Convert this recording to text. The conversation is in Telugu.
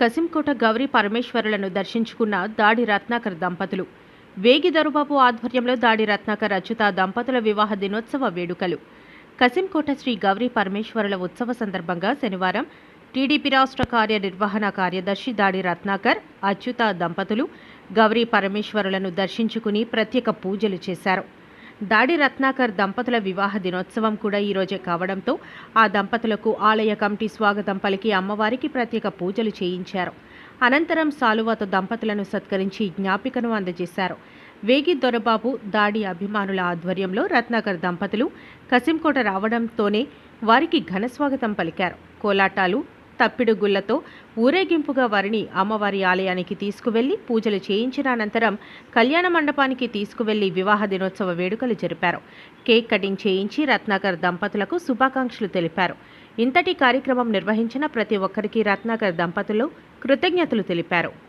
కసింకోట గౌరీ పరమేశ్వరులను దర్శించుకున్న దాడి రత్నాకర్ దంపతులు. వేగి దరుబాబు ఆధ్వర్యంలో దాడి రత్నాకర్ అచ్యుత దంపతుల వివాహ దినోత్సవ వేడుకలు. కసింకోట శ్రీ గౌరీ పరమేశ్వరుల ఉత్సవ సందర్భంగా శనివారం టీడీపీ రాష్ట్ర కార్యనిర్వహణ కార్యదర్శి దాడి రత్నాకర్ అచ్యుత దంపతులు గౌరీ పరమేశ్వరులను దర్శించుకుని ప్రత్యేక పూజలు చేశారు. దాడి రత్నాకర్ దంపతుల వివాహ దినోత్సవం కూడా ఈరోజే కావడంతో ఆ దంపతులకు ఆలయ కమిటీ స్వాగతం పలికి అమ్మవారికి ప్రత్యేక పూజలు చేయించారు. అనంతరం సాలువాతో దంపతులను సత్కరించి జ్ఞాపికను అందజేశారు. వేగి దొరబాబు దాడి అభిమానుల ఆధ్వర్యంలో రత్నాకర్ దంపతులు కసింకోట రావడంతోనే వారికి ఘన స్వాగతం పలికారు. కోలాటాలు తప్పిడు గుళ్ళతో ఊరేగింపుగా వారిని అమ్మవారి ఆలయానికి తీసుకువెళ్ళి పూజలు చేయించిన అనంతరం కళ్యాణ మండపానికి తీసుకువెళ్ళి వివాహ దినోత్సవ వేడుకలు జరిపారు. కేక్ కటింగ్ చేయించి రత్నాకర్ దంపతులకు శుభాకాంక్షలు తెలిపారు. ఇంతటి కార్యక్రమం నిర్వహించిన ప్రతి ఒక్కరికి రత్నాకర్ దంపతులు కృతజ్ఞతలు తెలిపారు.